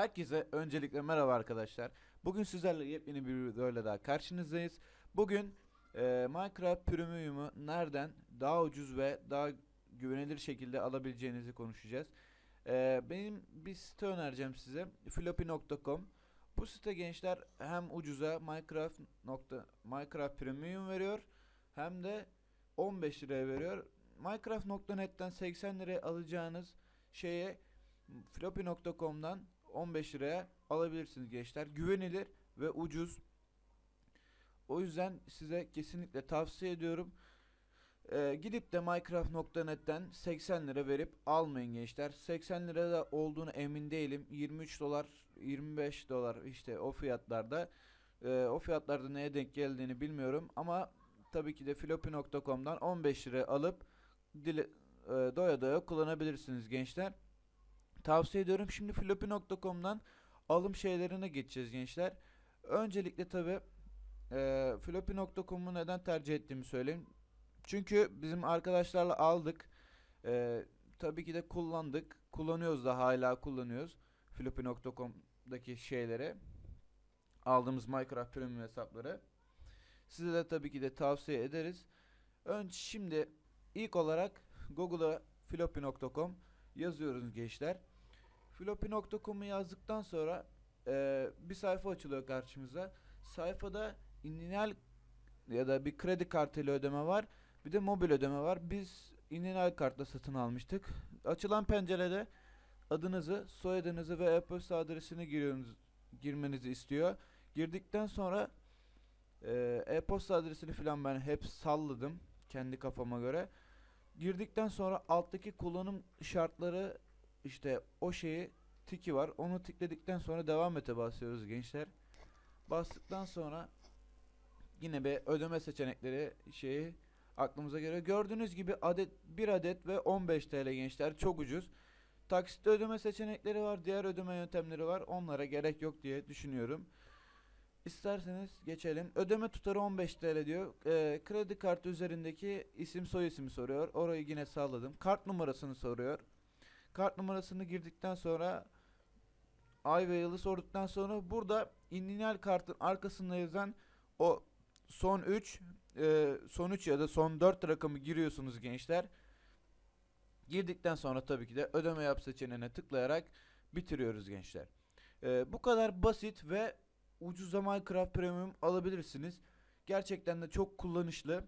Herkese öncelikle merhaba arkadaşlar. Bugün sizlerle yepyeni bir videoyla daha karşınızdayız. Bugün e, Minecraft Premium'u nereden daha ucuz ve daha güvenilir şekilde alabileceğinizi konuşacağız. E, benim bir site önereceğim size. floppy.com Bu site gençler hem ucuza Minecraft nokta, Minecraft Premium veriyor hem de 15 liraya veriyor. Minecraft.net'ten 80 liraya alacağınız şeye floppy.com'dan 15 liraya alabilirsiniz gençler. Güvenilir ve ucuz. O yüzden size kesinlikle tavsiye ediyorum. Ee, gidip de Minecraft.net'ten 80 lira verip almayın gençler. 80 lira da olduğunu emin değilim. 23 dolar, 25 dolar işte o fiyatlarda. Ee, o fiyatlarda neye denk geldiğini bilmiyorum ama tabii ki de floppy.com'dan 15 lira alıp dile, e, doya doya kullanabilirsiniz gençler. Tavsiye ediyorum. Şimdi floppy.com'dan alım şeylerine geçeceğiz gençler. Öncelikle tabi e, floppy.com'u neden tercih ettiğimi söyleyeyim. Çünkü bizim arkadaşlarla aldık. E, tabii ki de kullandık. Kullanıyoruz da hala kullanıyoruz. floppy.com'daki şeyleri. Aldığımız Minecraft Premium hesapları. Size de tabii ki de tavsiye ederiz. Önce şimdi ilk olarak Google'a floppy.com yazıyoruz gençler. Floppy.com'u yazdıktan sonra e, bir sayfa açılıyor karşımıza. Sayfada inlinal ya da bir kredi kartıyla ödeme var. Bir de mobil ödeme var. Biz inlinal kartla satın almıştık. Açılan pencerede adınızı, soyadınızı ve e-posta adresini giriyorsunuz, girmenizi istiyor. Girdikten sonra e, e-posta adresini falan ben hep salladım kendi kafama göre. Girdikten sonra alttaki kullanım şartları işte o şeyi tiki var. Onu tıkladıktan sonra devam ete basıyoruz gençler. Bastıktan sonra yine bir ödeme seçenekleri şeyi aklımıza geliyor. Gördüğünüz gibi adet 1 adet ve 15 TL gençler çok ucuz. Taksitle ödeme seçenekleri var, diğer ödeme yöntemleri var. Onlara gerek yok diye düşünüyorum. İsterseniz geçelim. Ödeme tutarı 15 TL diyor. Ee, kredi kartı üzerindeki isim soy ismi soruyor. Orayı yine sağladım. Kart numarasını soruyor. Kart numarasını girdikten sonra ay ve yılı sorduktan sonra burada inlinal kartın arkasında yazan o son 3 e, son 3 ya da son 4 rakamı giriyorsunuz gençler. Girdikten sonra tabii ki de ödeme yap seçeneğine tıklayarak bitiriyoruz gençler. E, bu kadar basit ve ucuza Minecraft Premium alabilirsiniz. Gerçekten de çok kullanışlı.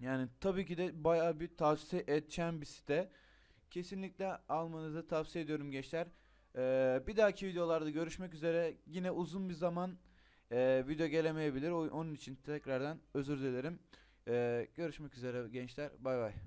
Yani tabii ki de bayağı bir tavsiye edeceğim bir site. Kesinlikle almanızı tavsiye ediyorum gençler. Ee, bir dahaki videolarda görüşmek üzere. Yine uzun bir zaman e, video gelemeyebilir. Onun için tekrardan özür dilerim. Ee, görüşmek üzere gençler. Bay bay.